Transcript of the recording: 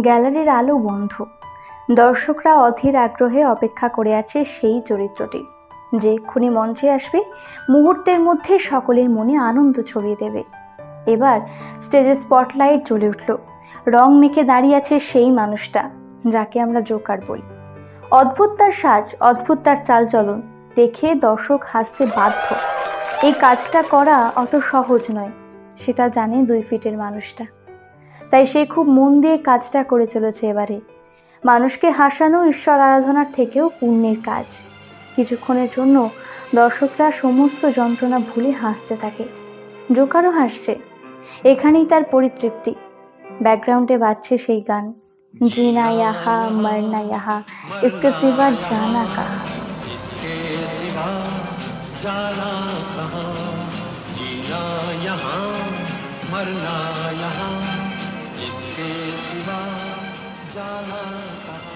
গ্যালারির আলো বন্ধ। দর্শকরা অধীর আগ্রহে অপেক্ষা করে আছে সেই চরিত্রটি। যে এক্ষুনি মঞ্চে আসবে, মুহূর্তের মধ্যে সকলের মনে আনন্দ ছড়িয়ে দেবে। এবার স্টেজে স্পটলাইট জ্বলে উঠল। রং মেখে দাঁড়িয়ে আছে সেই মানুষটা, যাকে আমরা জোকার বলি। অদ্ভুত তার সাজ, অদ্ভুত তার চালচলন, দেখে দর্শক হাসতে বাধ্য। এই কাজটা করা অত সহজ নয়, সেটা জানে দুই ফিটের মানুষটা। তাই সে খুব মন দিয়ে কাজটা করে চলেছে এবারে মানুষকে হাসানো ঈশ্বর আরাধনার থেকেও পুণ্যের কাজ কিছুক্ষণের জন্য দর্শকরা সমস্ত যন্ত্রণা ভুলে হাসতে থাকে জোকারও হাসছে এখানেই তার পরিতৃপ্তি ব্যাকগ্রাউন্ডে বাজছে সেই গান জিনা ইয়াহা মরনা ইয়াহা ইসকে সিবা জানা কাহা इसके सिवा जाना कहाँ जीना यहाँ मरना यहाँ इसके सिवा जाना कहाँ